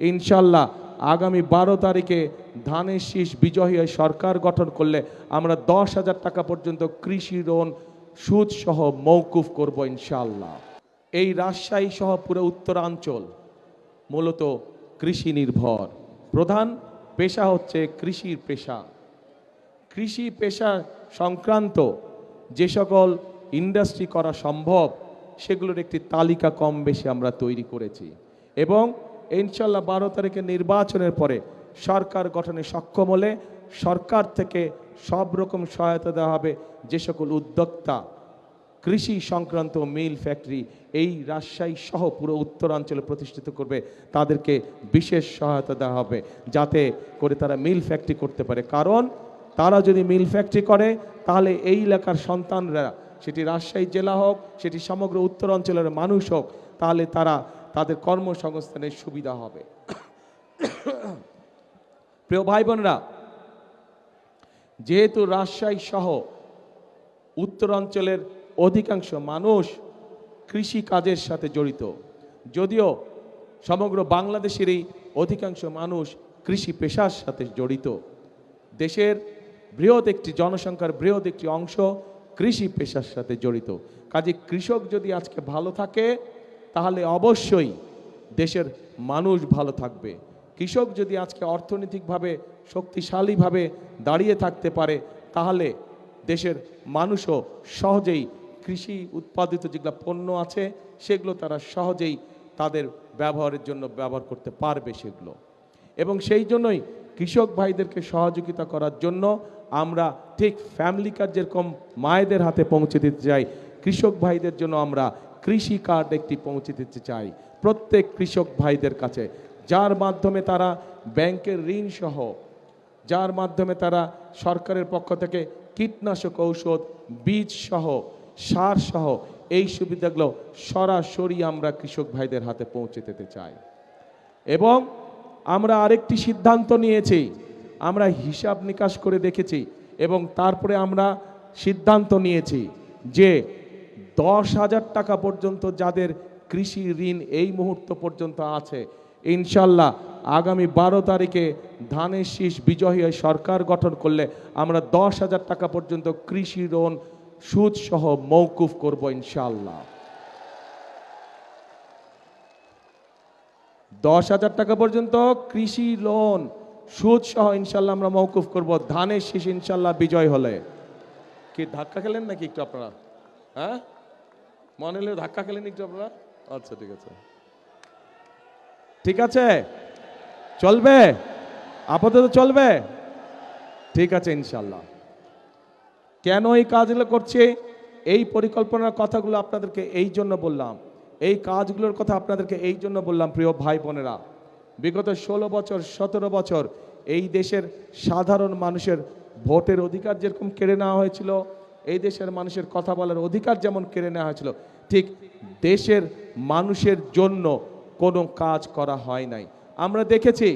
ইনশাল্লাহ আগামী বারো তারিখে ধানের শীষ বিজয়ী সরকার গঠন করলে আমরা দশ হাজার টাকা পর্যন্ত কৃষি ঋণ, সুদ সহ মৌকুফ করব ইনশাল্লাহ। এই রাজশাহী সহ পুরো উত্তরাঞ্চল মূলত কৃষি নির্ভর। প্রধান পেশা হচ্ছে কৃষির পেশা। কৃষি পেশা সংক্রান্ত যে সকল ইন্ডাস্ট্রি করা সম্ভব, সেগুলোর একটি তালিকা কম বেশি আমরা তৈরি করেছি। এবং ইনশাল্লাহ বারো তারিখে নির্বাচনের পরে সরকার গঠনে সক্ষম হলে সরকার থেকে সব রকম সহায়তা দেওয়া হবে যে সকল উদ্যোক্তা, কৃষি সংক্রান্ত মিল ফ্যাক্টরি, এই রাজশাহী সহ পুরো উত্তরাঞ্চলে প্রতিষ্ঠিত করবে, তাদেরকে বিশেষ সহায়তা দেওয়া হবে যাতে করে তারা মিল ফ্যাক্টরি করতে পারে। কারণ তারা যদি মিল ফ্যাক্টরি করে, তাহলে এই এলাকার সন্তানরা, সেটি রাজশাহী জেলা হোক, সেটি সমগ্র উত্তরাঞ্চলের মানুষ হোক, তাহলে তারা তাদের কর্মসংস্থানের সুবিধা হবে। প্রিয় ভাই বোনরা, যেহেতু রাজশাহী সহ উত্তরাঞ্চলের অধিকাংশ মানুষ কৃষি কাজের সাথে জড়িত, যদিও সমগ্র বাংলাদেশেরই অধিকাংশ মানুষ কৃষি পেশার সাথে জড়িত। দেশের বৃহৎ একটি জনসংখ্যার বৃহৎ একটি অংশ কৃষি পেশার সাথে জড়িত। কাজে কৃষক যদি আজকে ভালো থাকে তাহলে অবশ্যই দেশের মানুষ ভালো থাকবে। কৃষক যদি আজকে অর্থনৈতিকভাবে, শক্তিশালীভাবে দাঁড়িয়ে থাকতে পারে, তাহলে দেশের মানুষও সহজেই কৃষি উৎপাদিত যেগুলো পণ্য আছে, সেগুলো তারা সহজেই তাদের ব্যবহারের জন্য ব্যবহার করতে পারবে সেগুলো। এবং সেই জন্যই কৃষক ভাইদেরকে সহযোগিতা করার জন্য আমরা ঠিক ফ্যামিলি কার্ড যেরকম মায়েদের হাতে পৌঁছে দিতে চাই। কৃষক ভাইদের জন্য আমরা কৃষি কার্ড একটি পৌঁছে দিতে চাই প্রত্যেক কৃষক ভাইদের কাছে। যার মাধ্যমে তারা ব্যাংকের ঋণ সহ, যার মাধ্যমে তারা সরকারের পক্ষ থেকে কীটনাশক ঔষধ, বীজ সহ, সার সহ, এই সুবিধাগুলো সরাসরি আমরা কৃষক ভাইদের হাতে পৌঁছে দিতে চাই। এবং আমরা আরেকটি সিদ্ধান্ত নিয়েছি, আমরা হিসাব নিকাশ করে দেখেছি এবং তারপরে আমরা সিদ্ধান্ত নিয়েছি যে দশ হাজার টাকা পর্যন্ত যাদের কৃষি ঋণ এই মুহূর্ত পর্যন্ত আছে। ইনশাল্লাহ আগামী বারো তারিখে ধানের শীষ বিজয়ী সরকার গঠন করলে আমরা দশ হাজার টাকা পর্যন্ত কৃষি ঋণ, সুদ সহ মৌকুফ করব ইনশাল্লাহ। দশ হাজার টাকা পর্যন্ত কৃষি লোন সুদ সহ ইনশাল্লাহ আমরা মৌকুফ করব। ধানের শীষ ইনশাল্লাহ বিজয় হলে। কি ধাক্কা খেলেন নাকি একটু আপনারা? হ্যাঁ? মনে হলে ধাক্কা খেলেন একটু আপনারা? আচ্ছা ঠিক আছে। ঠিক আছে? চলবে? আপাতত চলবে? ঠিক আছে ইনশাল্লাহ কেন এই কাজগুলো করছে? এই পরিকল্পনার কথাগুলো আপনাদেরকে এই জন্য বললাম। এই কাজগুলোর কথা আপনাদেরকে এই জন্য বললাম, প্রিয় ভাই বোনেরা। বিগত ষোলো বছর, সতেরো বছর এই দেশের সাধারণ মানুষের ভোটের অধিকার যেরকম কেড়ে নেওয়া হয়েছিল এই দেশের মানুষের কথা বলার অধিকার যেমন কেড়ে নেওয়া হয়েছিল, ঠিক দেশের মানুষের জন্য কোনো কাজ করা হয় নাই। আমরা দেখেছি